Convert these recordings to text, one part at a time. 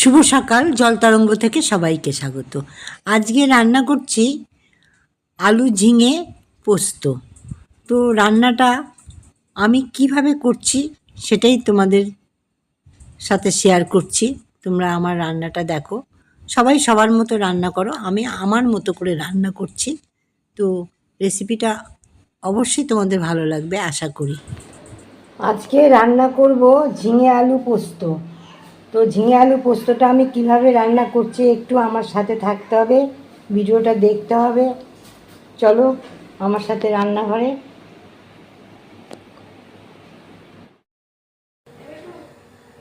শুভ সকাল জলতরঙ্গ থেকে সবাইকে স্বাগত। আজকে রান্না করছি আলু ঝিঙে পোস্ত। তো রান্নাটা আমি কীভাবে করছি সেটাই তোমাদের সাথে শেয়ার করছি। তোমরা আমার রান্নাটা দেখো। সবাই সবার মতো রান্না করো। আমি আমার মতো করে রান্না করছি। তো রেসিপিটা অবশ্যই তোমাদের ভালো লাগবে, আশা করি। আজকে রান্না করব ঝিঙে আলু পোস্ত। তো ঝিঙে আলু পোস্তটা আমি কীভাবে রান্না করছি একটু আমার সাথে থাকতে হবে, ভিডিওটা দেখতে হবে। চলো আমার সাথে রান্নাঘরে।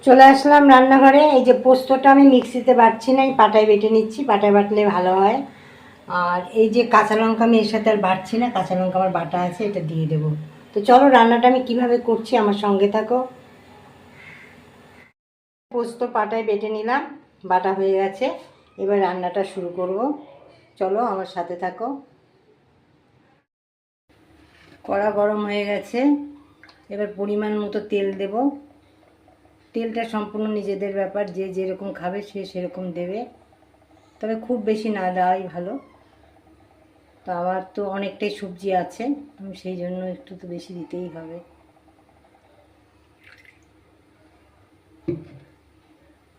চলে আসলাম রান্নাঘরে, এই যে পোস্তটা আমি মিক্সিতে বাটছি না, এই পাটায় বেটে নিচ্ছি, পাটায় বাটলে ভালো হয়। আর এই যে কাঁচা লঙ্কা আমি এর সাথে আর বাটছি না, কাঁচা লঙ্কা আমার বাটা আছে, এটা দিয়ে দেবো। তো চলো রান্নাটা আমি কীভাবে করছি আমার সঙ্গে থাকো। পোস্ত পাটায় বেটে নিলাম, বাটা হয়ে গেছে। এবার রান্নাটা শুরু করব। চলো আমার সাথে থাকো। কড়া গরম হয়ে গেছে। এবার পরিমাণ মতো তেল দেব। তেলটা সম্পূর্ণ নিজেদের ব্যাপার। যে যেরকম খাবে সে সেরকম দেবে। তবে খুব বেশি না দেওয়াই ভালো। তো আমার তো অনেকটাই সবজি আছে। আমি সেই জন্য একটু তো বেশি দিতেই হবে।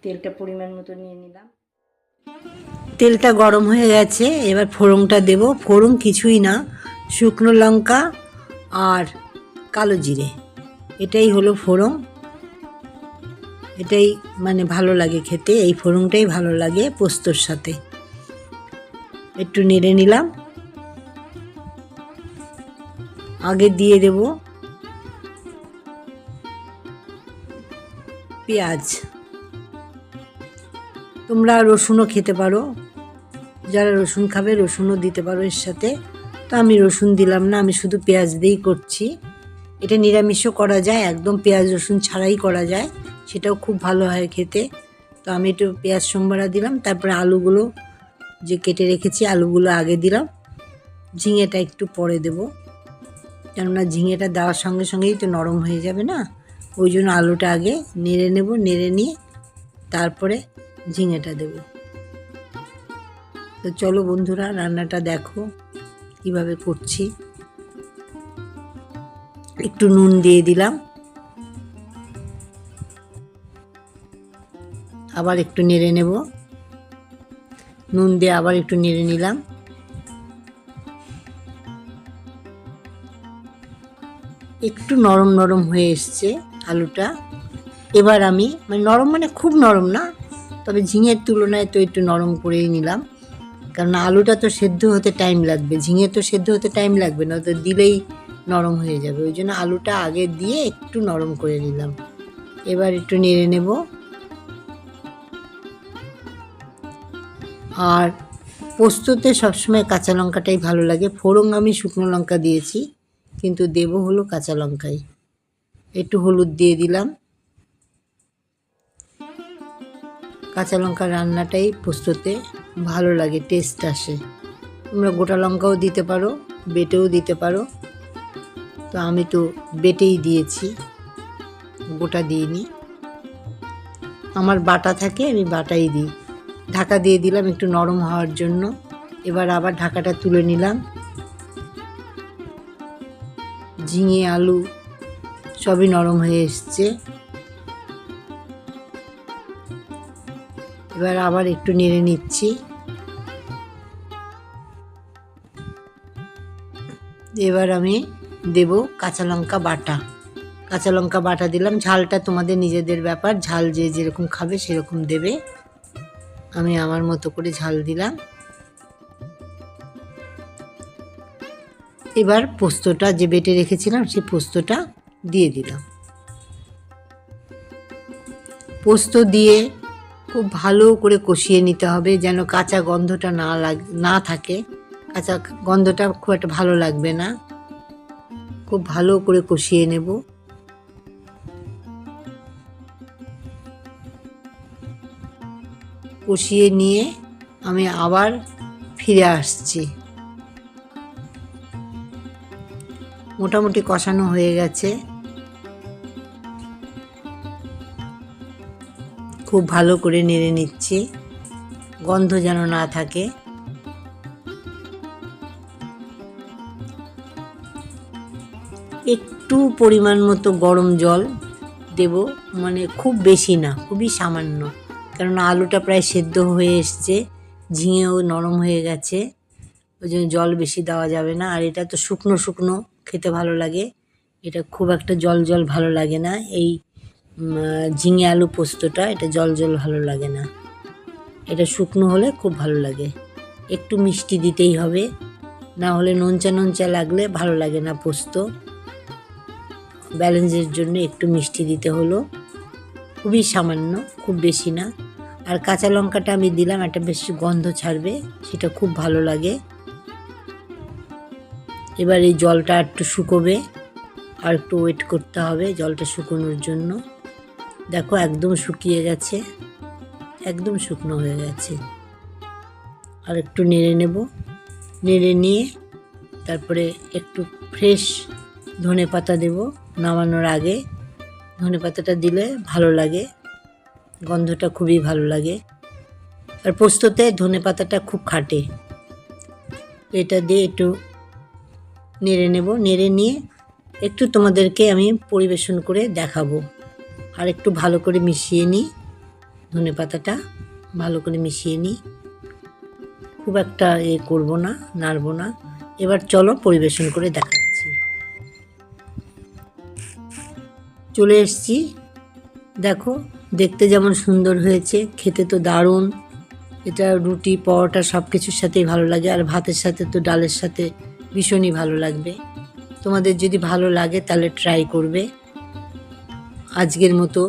তেলটা পরিমাণ মতো নিয়ে নিলাম। তেলটা গরম হয়ে গেছে, এবার ফোড়নটা দেব। ফোড়ন কিছুই না, শুকনো লঙ্কা আর কালো জিরে। এটাই হলো ফোড়ন। এটাই মানে ভালো লাগে খেতে, এই ফোড়নটাই ভালো লাগে পোস্তর সাথে। একটু নেড়ে নিলাম। আগে দিয়ে দেব পেঁয়াজ। তোমরা রসুনও খেতে পারো। যারা রসুন খাবে, রসুনও দিতে পারো এর সাথে। তো আমি রসুন দিলাম না, আমি শুধু পেঁয়াজ দিয়েই করছি। এটা নিরামিষও করা যায়, একদম পেঁয়াজ, রসুন ছাড়াই করা যায়। সেটাও খুব ভালো হয় খেতে। তো আমি একটু পেঁয়াজ সোমবারা দিলাম, তারপরে আলুগুলো যে কেটে রেখেছি, আলুগুলো আগে দিলাম। ঝিঙেটা একটু পরে দেব। কেননা ঝিঙেটা দেওয়ার সঙ্গে সঙ্গেই তো নরম হয়ে যাবে না। ওই জন্য আলুটা আগে নেড়ে নেব, নেড়ে নিয়ে তারপরে ঝিঙেটা দেব। তো চলো বন্ধুরা, রান্নাটা দেখো কীভাবে করছি। একটু নুন দিয়ে দিলাম। আবার একটু নেড়ে নেব। নুন দিয়ে আবার একটু নেড়ে নিলাম। একটু নরম নরম হয়ে এসছে আলুটা। এবার আমি মানে নরম মানে খুব নরম না তবে ঝিঙের তুলনায় তো একটু নরম করেই নিলাম। কারণ আলুটা তো সেদ্ধ হতে টাইম লাগবে। ঝিঙে তো সেদ্ধ হতে টাইম লাগবে না, তো দিলেই নরম হয়ে যাবে। ওই জন্য আলুটা আগে দিয়ে একটু নরম করে নিলাম। এবার একটু নেড়ে নেব। আর পোস্ততে সবসময় কাঁচা লঙ্কাটাই ভালো লাগে। ফোড়ন আমি শুকনো লঙ্কা দিয়েছি, কিন্তু দেবো হলো কাঁচা লঙ্কাই। একটু হলুদ দিয়ে দিলাম। কাঁচা লঙ্কা রান্নাটাই পোস্ততে ভালো লাগে টেস্ট আসে। তোমরা গোটা লঙ্কাও দিতে পারো, বেটেও দিতে পারো। তো আমি তো বেটেই দিয়েছি, গোটা দিইনি। আমার বাটা থাকে, আমি বাটাই দিই। ঢাকা দিয়ে দিলাম একটু নরম হওয়ার জন্য। এবার আবার ঢাকাটা তুলে নিলাম। ঝিঙে, আলু সবই নরম হয়ে এসছে। এবার আবার একটু নেড়ে নিচ্ছি। এবার আমি দেব কাঁচা লঙ্কা বাটা। কাঁচা লঙ্কা বাটা দিলাম, ঝালটা তোমাদের নিজেদের ব্যাপার, ঝাল যে যেরকম খাবে সেরকম দেবে। আমি আমার মতো করে ঝাল দিলাম। এবার পোস্তটা যে বেটে রেখেছিলাম, সেই পোস্তটা দিয়ে দিলাম। পোস্ত দিয়ে খুব ভালো করে কষিয়ে নিতে হবে যেন কাঁচা গন্ধটা না লাগ, না থাকে। কাঁচা গন্ধটা খুব একটা ভালো লাগবে না। খুব ভালো করে কষিয়ে নেব। কষিয়ে নিয়ে আমি আবার ফিরে আসছি। মোটামুটি কষানো হয়ে গেছে। খুব ভালো করে নেড়ে নিচ্ছি। গন্ধ যেন না থাকে। একটু পরিমাণ মতো গরম জল দেব মানে খুব বেশি না, খুবই সামান্য। কেননা আলুটা প্রায় সেদ্ধ হয়ে এসছে, ঝিঙেও নরম হয়ে গেছে। ওই জন্য জল বেশি দেওয়া যাবে না। আর এটা তো শুকনো শুকনো, খেতে ভালো লাগে। এটা খুব একটা জল জল ভালো লাগে না। এই ঝিঙে আলু পোস্তটা, এটা জল জল ভালো লাগে না। এটা শুকনো হলে খুব ভালো লাগে। একটু মিষ্টি দিতেই হবে। না হলে নোনচা নোনচা লাগলে ভালো লাগে না পোস্ত। ব্যালেন্সের জন্য একটু মিষ্টি দিতে হলো। খুবই সামান্য, খুব বেশি না। আর কাঁচা লঙ্কাটা আমি দিলাম, একটা বেশ গন্ধ ছাড়বে, সেটা খুব ভালো লাগে। এবার এই জলটা একটু শুকোবে। আর একটু ওয়েট করতে হবে জলটা শুকোনোর জন্য। দেখো, একদম শুকিয়ে গেছে। একদম শুকনো হয়ে গেছে। আর একটু নেড়ে নেব। নেড়ে নিয়ে তারপরে একটু ফ্রেশ ধনে পাতা দেব নামানোর আগে। ধনে পাতাটা দিলে ভালো লাগে। গন্ধটা খুবই ভালো লাগে। আর পোস্ততে ধনে পাতাটা খুব খাটে। এটা দিয়ে একটু নেড়ে নেব। নেড়ে নিয়ে একটু তোমাদেরকে আমি পরিবেশন করে দেখাবো। আর একটু ভালো করে মিশিয়ে নিই। ধনে পাতাটা ভালো করে মিশিয়ে নিই। খুব একটা এ করব না, নাড়বো না। এবার চলো পরিবেশন করে দেখাচ্ছি। চলে এসছি। দেখো, দেখতে যেমন সুন্দর হয়েছে, খেতে তো দারুণ। এটা রুটি, পরোটা সব কিছুর সাথেই ভালো লাগে, আর ভাতের সাথে তো ডালের সাথে ভীষণই ভালো লাগবে। তোমাদের যদি ভালো লাগে তাহলে ট্রাই করবে। আজকের মতো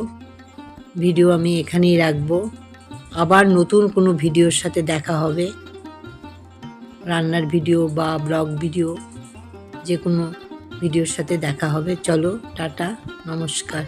ভিডিও আমি এখানেই রাখব। আবার নতুন কোনো ভিডিওর সাথে দেখা হবে। রান্নার ভিডিও বা ব্লগ ভিডিও যে কোনো ভিডিওর সাথে দেখা হবে। চলো, টাটা, নমস্কার।